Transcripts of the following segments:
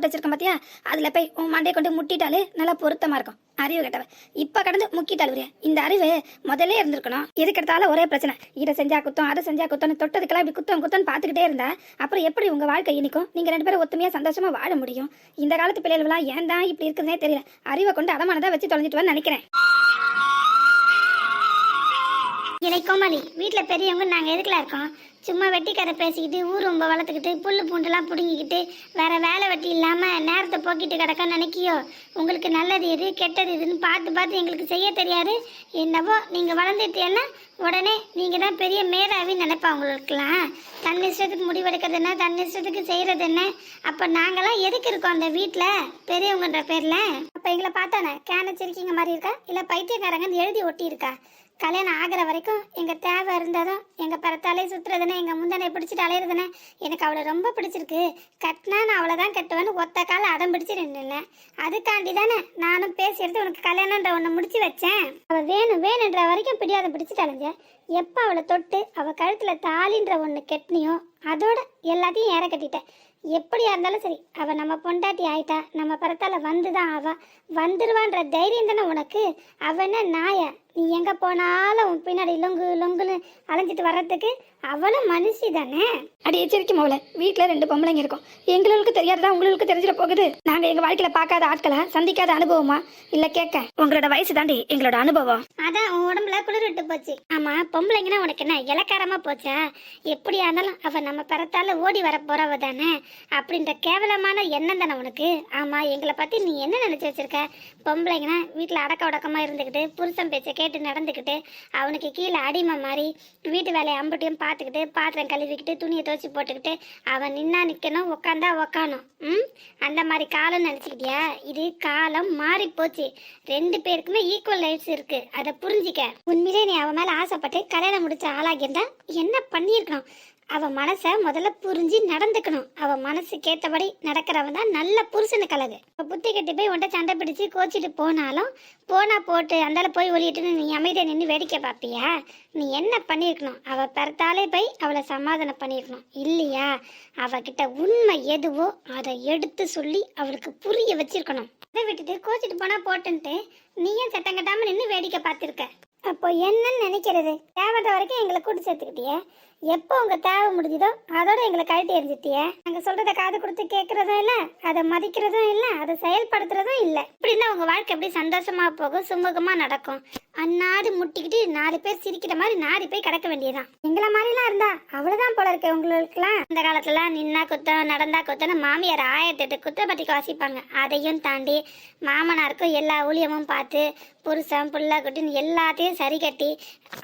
போட்டு வச்சிருக்கேன் பார்த்தியா அதில் போய் உன் மண்டையை கொண்டு முட்டிட்டாலே நல்லா பொருத்தமாக இருக்கும். அறிவு கெட்டவ இப்போ கடந்து முக்கிட்டாலுரிய இந்த அறிவு முதல்ல இருந்திருக்கணும். எதுக்கெடுத்தாலும் ஒரே பிரச்சனை. இதை செஞ்சா குத்தம் அதை செஞ்சா குத்தம்னு தொட்டதுக்கெல்லாம் இப்படி குத்தம் குத்தம் பார்த்துக்கிட்டே இருந்தா அப்புறம் எப்படி உங்க வாழ்க்கை இனிக்கும்? நீங்க ரெண்டு பேரும் ஒத்துமையா சந்தோஷமா வாழ முடியும். இந்த காலத்து பிள்ளைகள்லாம் ஏன் தான் இப்படி இருக்குதுன்னே தெரியல. அறிவை கொண்டு அடமானதா வச்சு தொலைஞ்சிட்டு நினைக்கிறேன். இலை கோமாளி வீட்டில் பெரியவங்க நாங்கள் எதுக்குல இருக்கோம்? சும்மா வெட்டி கதை பேசிக்கிட்டு ஊர் ரொம்ப வளர்த்துக்கிட்டு புல் பூண்டுலாம் பிடுங்கிக்கிட்டு வேற வேலை வெட்டி இல்லாமல் நேரத்தை போக்கிட்டு கிடக்க நினைக்கியோ? உங்களுக்கு நல்லது எது கெட்டது எதுன்னு பார்த்து பார்த்து எங்களுக்கு செய்ய தெரியாது. என்னவோ நீங்கள் வளர்ந்துட்டீங்கன்னா உடனே நீங்கள் தான் பெரிய மேதாவின்னு நினைப்பா உங்களுக்குலாம் தன் இஷ்டத்துக்கு முடிவெடுக்கிறது என்ன தன் இஷ்டத்துக்கு செய்கிறது என்ன? அப்போ நாங்களாம் எதுக்கு இருக்கோம் அந்த வீட்டில் பெரியவங்கன்ற பேரில். அப்போ எங்களை பார்த்தானே கேனச்சிருக்கீங்க மாதிரி இருக்கா? இல்லை பைத்தியக்காரங்கன்னு எழுதி ஒட்டி இருக்கா கல்யாணம் ஆகிற வரைக்கும் எங்கள் தேவை இருந்ததும் எங்கள் பிறத்தாலே சுற்றுறதுன்னு எங்கள் முந்தனை பிடிச்சிட்டு அலையிறதுன்னு எனக்கு அவளை ரொம்ப பிடிச்சிருக்கு. கட்டினா நான் அவளை தான் கட்டுவேன்னு ஒத்த கால அடம் பிடிச்சி நின்றுனேன் அதுக்காண்டி தானே நானும் பேசி எடுத்து உனக்கு கல்யாணன்ற ஒன்று முடிச்சு வச்சேன். அவள் வேணும் வேணுன்ற வரைக்கும் பிடியாத பிடிச்சிட்டு அலைஞ்ச எப்போ அவளை தொட்டு அவள் கழுத்தில் தாலின்ற ஒன்று கெட்டினியோ அதோட எல்லாத்தையும் ஏற கட்டிட்டேன். எப்படியா இருந்தாலும் சரி அவ நம்ம பொண்டாட்டி ஆயிட்டா நம்ம பிறத்தால வந்துதான் அவ வந்துருவான்ற தைரியம் தானே உனக்கு? அவ என்ன நாய? நீ எங்கே போனாலும் உன் பின்னாடி லொங்கு லொங்குன்னு அலைஞ்சிட்டு வர்றதுக்கு அவளும் மனுஷி தானே? அடி எச்சரிக்கை மோல வீட்டில் ரெண்டு பொம்பளைங்க இருக்கும். எங்களுக்கு தெரியாததா உங்களுக்கு தெரிஞ்சிட போகுது? நாங்க எங்க வாழ்க்கையில பார்க்காத ஆட்களா? சந்திக்காத அனுபவமா? இல்ல கேட்க. உங்களோட வயசு தாண்டி எங்களோட அனுபவம். அதான் உன் உடம்புல குளிர் விட்டு போச்சு. ஆமா பொம்பளைங்கன்னா உனக்கு என்ன இலக்காரமா போச்சா? எப்படியா இருந்தாலும் அவ நம்ம பிறத்தால ஓடி வர போறவ தானே? அப்படின்ற கேவலமான எண்ணம் தானே உனக்கு? ஆமா எங்களை பத்தி நீ என்ன நினைச்சு வச்சிருக்க? பொம்பளைங்கன்னா வீட்டுல அடக்க உடக்கமா இருந்துக்கிட்டு புருஷன் பேச்சை கேட்டு நடந்துக்கிட்டு அவனுக்கு கீழே அடிமை மாதிரி வீட்டு வேலையை அம்புட்டியும் பார்த்துக்கிட்டு பாத்திரம் கழுவிக்கிட்டு துணியை துவச்சி போட்டுக்கிட்டு அவன் நின்னா நிக்கணும் உக்காந்தா உக்காணும். ம்? அந்த மாதிரி காலம் நினச்சிக்கிட்டியா? இது காலம் மாறி போச்சு ரெண்டு பேருக்குமே ஈக்குவல் லைஃப்ஸ் இருக்கு. அதை புரிஞ்சிக்க. உண்மையிலே நீ அவன் மேல ஆசைப்பட்டு கல்யாணம் முடிச்ச ஆளாகியிருந்தா என்ன பண்ணியிருக்கணும்? அவன் மனசை முதல்ல புரிஞ்சு நடந்துக்கணும். அவன் மனசுக்கு ஏத்தபடி நடக்கிறவன் தான் நல்ல புருஷனுக்கு அழகு இப்போ புத்தி கட்டி போய் உன்ட்ட சண்டை பிடிச்சு கோச்சிட்டு போனாலும் போனா போட்டு அந்தால போய் ஒளியிட்டு நீ அமைதியாக நின்று வேடிக்கை பார்ப்பியா? நீ என்ன பண்ணியிருக்கணும்? அவ பிறத்தாலே போய் அவளை சமாதானம் பண்ணியிருக்கணும். இல்லையா? அவகிட்ட உண்மை எதுவோ அதை எடுத்து சொல்லி அவளுக்கு புரிய வச்சிருக்கணும். அதை விட்டுட்டு கோச்சிட்டு போனா போட்டுன்ட்டு நீயும் சட்டம் கட்டாம நின்று வேடிக்கை பார்த்திருக்க? அப்போ என்னன்னு நினைக்கிறது? தேவைன்ற வரைக்கும் எங்களை கூட்டு சேர்த்துக்கிட்டியே. எப்போ உங்க தேவை முடிஞ்சுதோ அதோட எங்களை கழட்டி எரிஞ்சிட்டியே நாங்க சொல்றத காது கொடுத்து கேட்கறதும் இல்ல அதை மதிக்கிறதும் இல்ல அதை செயல்படுத்துறதும் இல்ல. இப்படின்னா உங்க வாழ்க்கை எப்படி சந்தோஷமா போகும் சுமூகமா நடக்கும். அந்நாடு முட்டிக்கிட்டு நாலு பேர் சிரிக்கிற மாதிரி நாடி போய் கிடக்க வேண்டியதுதான். எங்களை மாதிரிலாம் இருந்தா அவ்வளவுதான் போல இருக்கு உங்களுக்குலாம் இந்த காலத்துல நின்னா குத்தம் நடந்தா குத்தம்னு மாமியார் ஆயிரத்தி எட்டு குத்தப்பட்டிக்கு வாசிப்பாங்க. அதையும் தாண்டி மாமனாருக்கும் எல்லா ஊழியமும் பார்த்து புருஷன் புள்ள குட்டின்னு எல்லாத்தையும் சரி கட்டி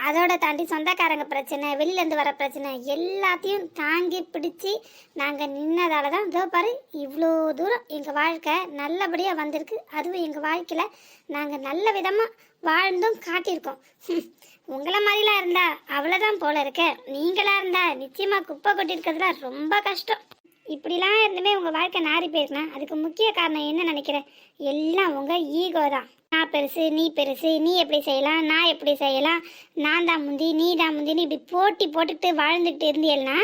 அதோட தாண்டி சொந்தக்காரங்க பிரச்சனை வெளியிலேருந்து வர பிரச்சனை பிரச்சனை. எல்லாத்தையும் தாங்கி பிடிச்சி நாங்கள் நின்னதால தான் இதோ பாரு இவ்வளோ தூரம் எங்கள் வாழ்க்கை நல்லபடியாக வந்திருக்கு. அதுவும் எங்கள் வாழ்க்கையில் நாங்கள் நல்ல விதமாக வாழ்ந்தும் காட்டியிருக்கோம். உங்களை மாதிரிலாம் இருந்தா அவ்வளோதான் போல இருக்க. நீங்களா இருந்தா நிச்சயமாக குப்பை கொட்டியிருக்கிறதுல ரொம்ப கஷ்டம். இப்படிலாம் இருந்துமே உங்கள் வாழ்க்கை நாரி போயிருக்குன்னா அதுக்கு முக்கிய காரணம் என்ன நினைக்கிறேன்? எல்லாம் உங்கள் ஈகோ தான். நான் பெருசு நீ பெருசு நீ எப்படி செய்யலாம் நான் எப்படி செய்யலாம் நான் தான் முந்தி நீ தான் முந்தின்னு இப்படி போட்டி போட்டுக்கிட்டு வாழ்ந்துக்கிட்டு இருந்தீங்கன்னா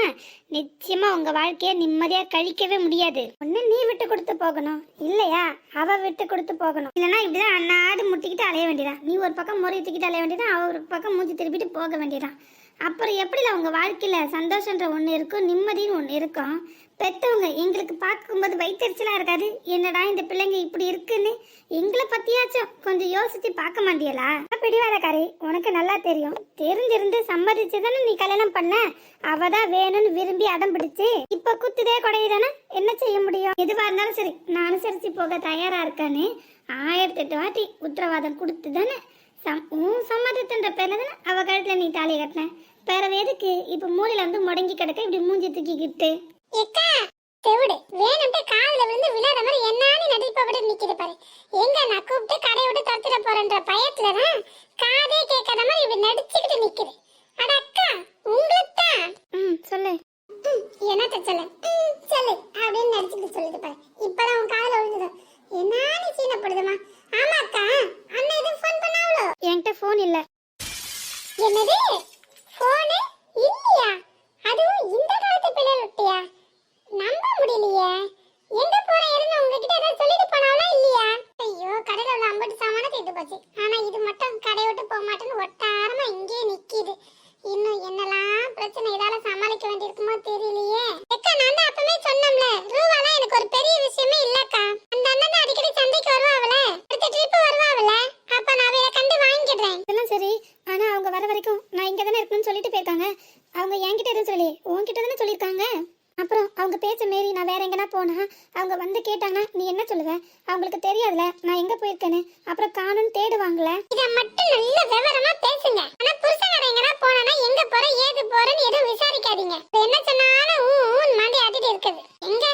நிச்சயமாக உங்கள் வாழ்க்கையை நிம்மதியாக கழிக்கவே முடியாது. ஒன்று நீ விட்டு கொடுத்து போகணும். இல்லையா? அவ விட்டு கொடுத்து போகணும். இல்லைன்னா இப்படிதான் அண்ணாடு முட்டிக்கிட்டு அலைய வேண்டியதான் நீ ஒரு பக்கம் முறை தூக்கிட்டு அலைய வேண்டியதான் அவ ஒரு பக்கம் மூஞ்சி திருப்பிட்டு போக வேண்டியதான் அப்புறம் எப்படி அவங்க வாழ்க்கையில் சந்தோஷன்ற ஒன்று இருக்கும் நிம்மதின்னு ஒன்று இருக்கும் பெற்றவங்க எங்களுக்கு பார்க்கும்போது வயிற்றுச்சலாக இருக்காது. என்னடா இந்த பிள்ளைங்க இப்படி இருக்குன்னு எங்களை பற்றியாச்சும் கொஞ்சம் யோசித்து பார்க்க மாட்டியலா? பிடிவாதக்காரி உனக்கு நல்லா தெரியும். தெரிஞ்சிருந்து சம்மதிச்சு தானே நீ கல்யாணம் பண்ண? அவ தான் வேணும்னு விரும்பி அடம் பிடிச்சு இப்போ குத்துதே குடையுதானே? என்ன செய்ய முடியும்? எதுவாக இருந்தாலும் சரி நான் அனுசரித்து போக தயாராக இருக்கான்னு ஆயிரத்தி எட்டு வாட்டி உத்தரவாதம் கொடுத்து தானே சம் உன் சம்மதத்தின்ற பேர்ல தானே அவ கழுத்துல நீ தாலி கட்டின? பிறவு எதுக்கு இப்ப மூலையில வந்து முடங்கி கிடக்க இப்படி மூஞ்சி தூக்கிக்கிட்டு? எக்கா தெவிடு வேணும்ட்டு காதுல விழுந்து விழாத மாதிரி என்னான்னு நடிப்ப விட நிக்குது பாரு. எங்க நான் கூப்பிட்டு கடை விட்டு தடுத்துட போறேன்ற பயத்துல தான் காதே கேட்காத மாதிரி இப்படி நடிச்சுக்கிட்டு நிக்குது. அட அக்கா உங்களுக்கு? தான் ம் சொல்லு. என்னத்த சொல்ல? சொல்லு அப்படின்னு நடிச்சுக்கிட்டு சொல்லுது பாரு இப்பதான் உன் காதுல விழுந்தது என்னான்னு சீனப்படுதுமா ஆமா அக்கா அண்ணன் எதுவும் ஃபோன் பண்ணாவளோ என்கிட்ட ஃபோன் இல்லை என்னது போனு இல்லையா அதுவும் இந்த காலத்து பிள்ளை விட்டியா நம்ப முடியலையே அப்புறம் அவங்க பேச்ச மீறி நான் வேற எங்கனா போனா அவங்க வந்து கேட்டாங்கன்னா நீ என்ன சொல்லுவ? அவங்களுக்கு தெரியாதுல நான் எங்க போயிருக்கேன்னு? அப்புறம் காணும்னு தேடுவாங்கல? இத மட்டும் நல்ல விவரமா பேசுங்க. ஆனா புருஷகார எங்கனா போனா எங்க போற ஏது போறன்னு எதுவும் விசாரிக்காதீங்க. என்ன சொன்னாலும் ஊன் மாதிரி மாண்டி ஆட்டிட்டு இருக்குது. எங்க?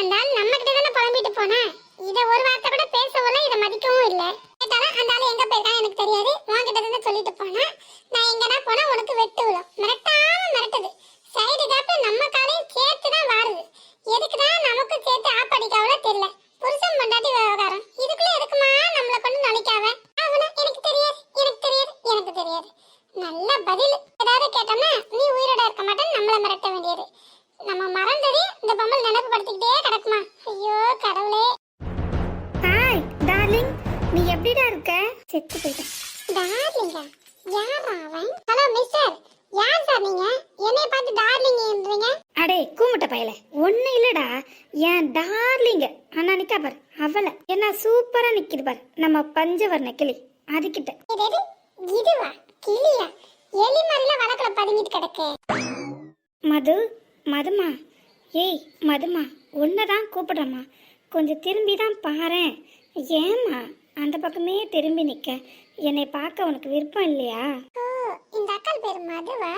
அந்த ஆள் நம்ம கிட்ட தானே புலம்பிட்டு போனா? இத ஒரு வார்த்தை கூட பேசவும் இல்ல இத மதிக்கவும் இல்ல. கேட்டாலும் அந்த ஆள் எங்க போயிருக்கான் எனக்கு தெரியாது. உன்கிட்ட தானே சொல்லிட்டு போனா. நான் எங்கனா போனா உனக்கு செத்து போயிட்டேன் டார்லிங்கா யாரா அவன்? ஹலோ மிஸ்டர் யார் சார் நீங்க? என்னைய பார்த்து டார்லிங்ன்றீங்க அடே கூமுட்ட பயல. ஒண்ணு இல்லடா. என் டார்லிங்க? அண்ணா நிக்கா பாரு அவளை. என்ன சூப்பரா நிக்குது பாரு. நம்ம பஞ்சவர்ண கிளி. அதுகிட்ட இது எது? இதுவா? கிளியா? எலி மாதிரிலாம் வழக்குல பதுங்கிட்டு கிடக்கு. மது மதுமா. ஏய் மதுமா உன்னதான் கூப்பிடுறம்மா. கொஞ்சம் திரும்பி தான் பாரேன். ஏம்மா? அந்த பக்கமே திரும்பி நிக்க. என்னை பார்க்க உனக்கு விருப்பம் இல்லையா? ஓ இந்த அக்காள் பேரு மதுவா?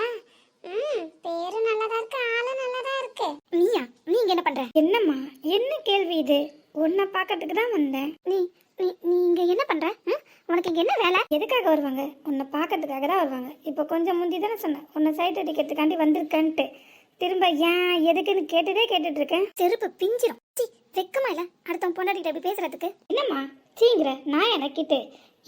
ம் பேரு நல்லதா இருக்கு ஆளு நல்லதா இருக்கு. நீயா? நீ இங்க என்ன பண்ற? என்னம்மா? என்ன கேள்வி இது? உன்னை பார்க்கறதுக்கு தான் வந்தேன். நீ நீ நீ இங்க என்ன பண்ற? ம்? உனக்கு இங்க என்ன வேலை? எதுக்காக வருவாங்க? உன்னை பார்க்கறதுக்காக தான் வருவாங்க. இப்போ கொஞ்சம் முந்தி தானே சொன்னேன். உன்னை சைட் அடிக்கிறதுக்காண்டி வந்திருக்கேன்ட்டு. திரும்ப ஏன் எதுக்குன்னு கேட்டுட்டே கேட்டுட்டு இருக்கேன். செருப்பு பிஞ்சிரும். வெக்கமா இல்ல? அடுத்தவன் பொண்டாட்டிகிட்ட இப்படி பேசுறதுக்கு? என்னம்மா? சீங்கிற நான் எனக்கிட்டு.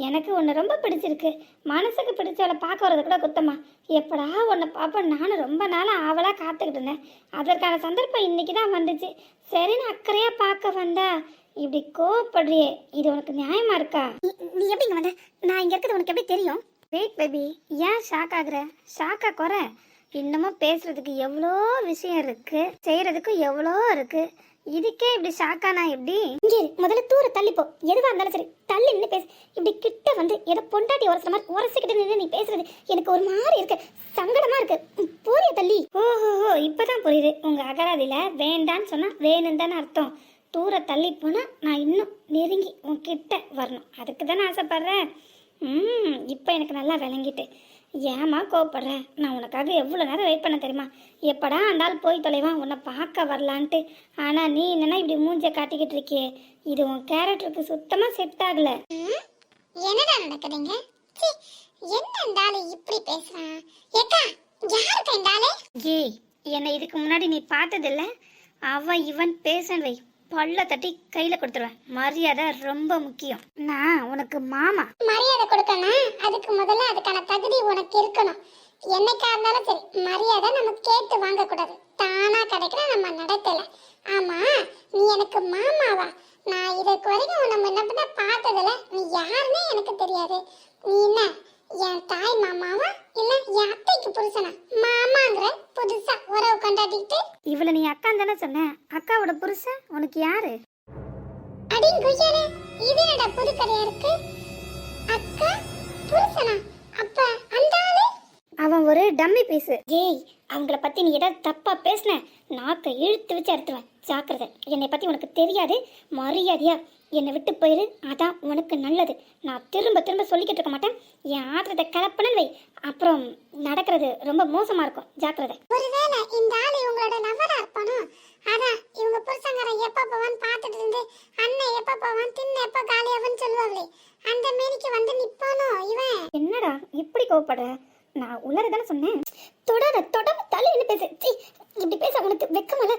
எனக்கு உன்னை ரொம்ப பிடிச்சிருக்கு. மனசுக்கு பிடிச்சவளை பார்க்க வரது கூட குத்தம்மா எப்படா உன்னை பார்ப்பேன்? நானும் ரொம்ப நாளாக ஆவலாக காத்துக்கிட்டு இருந்தேன். அதற்கான சந்தர்ப்பம் இன்னைக்கு தான் வந்துச்சு. சரி நான் அக்கறையாக பார்க்க வந்தா. இப்படி கோவப்படுறியே. இது உனக்கு நியாயமா இருக்கா? நீ எப்படிங்க வந்த? நான் இங்கே இருக்கிறது உனக்கு எப்படி தெரியும்? வெயிட் பேபி ஏன் ஷாக் ஆகுற? ஷாக்கா குறை? இன்னமும் பேசுறதுக்கு எவ்வளோ விஷயம் இருக்கு? செய்யறதுக்கு எவ்வளோ இருக்கு? இதுக்கே இப்படி ஷாக்கானா எப்படி? இங்கே முதல்ல தூர தள்ளிப்போ எதுவாக எதுவா இருந்தாலும் சரி தள்ளி நின்று பேசு. இப்படி கிட்ட வந்து ஏதோ பொண்டாட்டி உரசுற மாதிரி உரசிக்கிட்டு நின்று நீ பேசுறது எனக்கு ஒரு மாதிரி இருக்கு. சங்கடமா இருக்கு. போறிய தள்ளி? ஓஹோ இப்பதான் புரியுது. உங்க அகராதியில வேண்டான்னு சொன்னா வேணும் தானே அர்த்தம். தூர தள்ளி போனா நான் இன்னும் நெருங்கி உன்கிட்ட வரணும். அதுக்கு தானே ஆசைப்படுறேன். ம் இப்போ எனக்கு நல்லா விளங்கிட்டு. ஏமா கோவப்படுற? நான் உனக்காக எவ்வளோ நேரம் வெயிட் பண்ண தெரியுமா? எப்படா அந்த ஆள் போய் தொலைவான் உன்னை பார்க்க வரலான்ட்டு. ஆனால் நீ என்னன்னா இப்படி மூஞ்ச காட்டிக்கிட்டு இருக்கியே? இது உன் கேரக்டருக்கு சுத்தமாக செட் ஆகல? என்னடா நடக்குதுங்க? என்ன இந்த ஆளு இப்படி பேசுறான் ஏக்கா யாருக்கா இந்த ஆளு ஏய் என்னை இதுக்கு முன்னாடி நீ பார்த்ததில்ல? அவன் இவன் பேசன் வை. பல்ல தட்டி கையில் கொடுத்துருவேன். மரியாதை ரொம்ப முக்கியம். நான் உனக்கு மாமா. மரியாதை கொடுக்கணும். அதுக்கு முதல்ல அதுக்கான தகுதி உனக்கு இருக்கணும். என்னைக்கா இருந்தாலும் சரி மரியாதை நம்ம கேட்டு வாங்க கூடாது தானா கிடைக்கிற நம்ம நடத்தல ஆமா நீ எனக்கு மாமாவா? நான் இதுக்கு வரைக்கும் நம்ம என்ன பண்ண பார்த்ததில்ல. நீ யாருன்னே எனக்கு தெரியாது. நீ என்ன? என் தாய் மாமாவா? இல்ல என் அத்தைக்கு புருஷனா? மாமாங்கிற புதுசா உறவு கொண்டாடிட்டு இவளை நீ அக்கான்னு தானே சொன்ன. அக்காவோட புருஷன் உனக்கு யாரு? அடி குய்யாலே இது என்னடா புது கதையா இருக்கு? அக்கா புருஷனா? அப்ப அந்த ஆளு? அவன் ஒரு டம்மி பீஸு. ஏய் அவங்கள பத்தி நீ ஏதாவது தப்பா பேசுன? நாக்கை இழுத்து வச்சு அறுத்துவேன் ஜாக்கிரதை. என்னை பத்தி உனக்கு தெரியாது மரியாதையா என்னை விட்டு போயிரு. அதான் உனக்கு நல்லது. நான் திரும்ப திரும்ப சொல்லிக்கிட்டு இருக்க மாட்டேன். என் ஆத்திரத்தை கலப்பனன் வை. அப்புறம் நடக்கிறது ரொம்ப மோசமா இருக்கும். ஜாக்கிரதை. ஒருவேளை இந்த ஆளு இவங்களோட லவரா இருப்பானோ? அதான் இவங்க புருஷங்காரன் எப்ப போவான்னு பார்த்துட்டு இருந்து அண்ணன் எப்ப போவான் தின்னு எப்ப காலியாவன்னு சொல்லுவாங்களே அந்த மேனிக்கு வந்து நிப்பானோ இவன்? என்னடா இப்படி கோவப்படுற? நான் உள்ளத தானே சொன்னேன். தொடாத தொடாம தள்ளி நின்னு பேசு. இப்படி பேச உனக்கு வெக்கமல்ல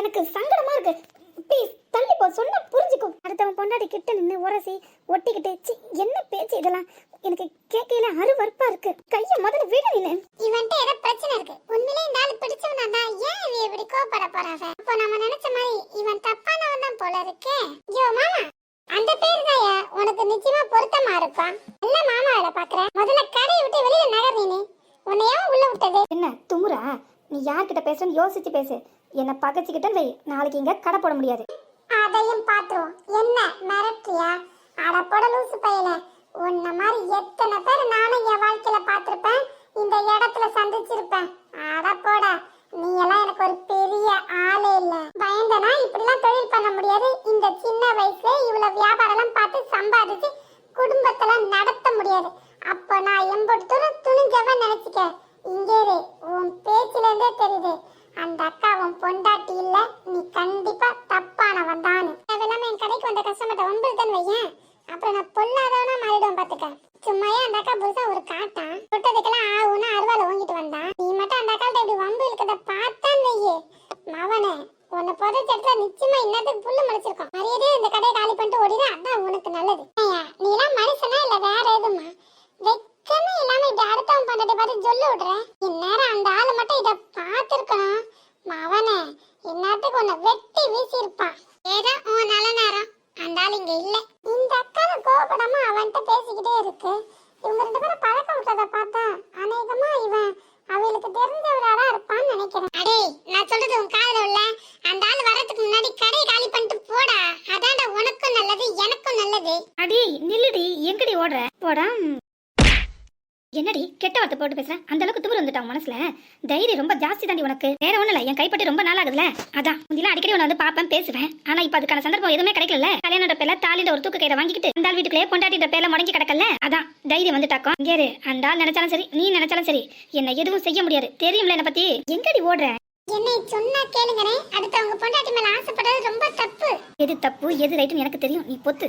எனக்கு சங்கடமா இருக்கு. ப்ளீஸ் தள்ளி போ. சொன்னா அடுத்தவன் பொண்டாடி கிட்ட நின்று உரசி ஒட்டிக்கிட்டு சீ, என்ன பேச்சு இதெல்லாம்? எனக்கு கேட்கையில அருவருப்பா இருக்கு. கைய முதல்ல விட நின்னு இவன்ட்ட ஏதோ பிரச்சனை இருக்கு. உண்மையிலே இந்த ஆளு பிடிச்சவனா தான். ஏன் இவ இப்படி கோவப்பட போறாவ அப்போ நம்ம நினைச்ச மாதிரி இவன் தப்பானவன் தான் போல இருக்கே. ஐயோ மாமா. அந்த பேர் தாயா? உனக்கு நிச்சயமா பொருத்தமா இருப்பான் நல்ல மாமா வேலை பாக்குற. முதல்ல கடையை விட்டு வெளியில நகர் நீ. உன்னை ஏன் உள்ள விட்டது? என்ன துமுறா? நீ யார்கிட்ட பேசுறன்னு யோசிச்சு பேசு. என்ன பகச்சிக்கிட்டேன்னு வை. நாளைக்கு இங்க கடை போட முடியாது. அதையும் பாத்துரும் என்ன மிரட்டியா? அடப்பட லூசு பையல உன்ன மாதிரி எத்தனை பேர் நானும் என் வாழ்க்கையில பார்த்துருப்பேன். இந்த இடத்துல சந்திச்சிருப்பேன். அடப்போட நீ எல்லாம் எனக்கு ஒரு பெரிய ஆளே இல்ல. பயந்தனா இப்படிலாம் தொழில் பண்ண முடியாது. இந்த சின்ன வயசுல இவ்வளவு வியாபாரம் பார்த்து சம்பாதிச்சு குடும்பத்துல நடத்த முடியாது. அப்ப நான் எம்பது தூரம் துணிஞ்சவன் நினைச்சுக்க. இங்கே உன் பேச்சுல இருந்தே தெரியுது. அந்த அப்பாவும் பொண்டாட்டி எல்லாம் நீ கண்டிப்பா தப்பானவன் தான். அதெல்லாம் என் கடைக்கு வந்த கஸ்டமர்ட்ட ஒன்பது வையேன். அப்புறம் நான் பொல்லாதவனா மாறிடுவேன் பாத்துக்க. சும்மாயே அந்த அக்கா புதுசா ஒரு காட்டான் தொட்டதுக்கெல்லாம் ஆகும்னு அருவாள் ஓங்கிட்டு வந்தான் நீ மட்டும் அந்த அக்கா இப்படி வம்பு இருக்கிறத பார்த்தான் வையே. மவனே உன்னை புதைச்ச இடத்துல நிச்சயமா இன்னத்துக்கு புல்லு முடிச்சிருக்கோம் மரியாதையே இந்த கடையை காலி பண்ணிட்டு ஓடிடு அதான் உனக்கு நல்லது. நீ எல்லாம் மனுஷனா இல்ல வேற எதுமா? வெக்கமே இல்லாம இப்படி அடுத்தவன் பண்றதை பார்த்து சொல்லி விடுறேன் இந்நேரம் அந்த ஆளு மட்டும் இதை பார்த்துருக்கணும். மவனே இந்நேரத்துக்கு உன்னை வெட்டி வீசியிருப்பான் ஏதோ உன் நல்ல நேரம். அந்த ஆள் இங்க இல்ல. இந்த அக்கால கோபப்படாம அவன்கிட்ட பேசிக்கிட்டே இருக்கு. இவங்க ரெண்டு பேரும் பழக்கம் விட்டதை பார்த்தா அநேகமா இவன் அவளுக்கு தெரிஞ்சவராடா இருப்பான்னு நினைக்கிறேன். அடே நான் சொல்றது உன் காதல உள்ள. அந்த ஆள் வரதுக்கு முன்னாடி கடை காலி பண்ணிட்டு போடா. அதான்டா உனக்கும் நல்லது எனக்கும் நல்லது. அடி நில்லுடி. எங்கடி ஓடுற? போடா. என்னடி கெட்ட வார்த்தை போட்டு பேசுறேன் அந்த அளவுக்கு திமிரு வந்துட்டான் மனசுல? தைரியம் ரொம்ப ஜாஸ்தி தாண்டி உனக்கு. வேற ஒண்ணும் இல்ல என் கைப்பற்றி ரொம்ப நாள் ஆகுதுல. அதான் முந்திலாம் அடிக்கடி உன்னை வந்து பாப்பேன் பேசுவேன். ஆனா இப்ப அதுக்கான சந்தர்ப்பம் எதுவுமே கிடைக்கல கல்யாணோட பேர்ல தாலின்ற ஒரு தூக்கு கயிறை வாங்கிக்கிட்டு அந்த ஆள் வீட்டுக்குள்ளே பொண்டாட்டின்ற பேர்ல முடங்கி கிடக்கல அதான் தைரியம் வந்துட்டாக்கும் இங்கே இரு. அந்த ஆள் நினைச்சாலும் சரி நீ நினைச்சாலும் சரி. என்ன எதுவும் செய்ய முடியாது. தெரியும்ல என்ன பத்தி? எங்கடி ஓடுற? என்னை சொன்னா கேளுங்கனே அடுத்தவங்க பொண்டாட்டி மேல ஆசைப்படுறது ரொம்ப தப்பு. எது தப்பு எது ரைட்டுன்னு எனக்கு தெரியும். நீ பொத்து.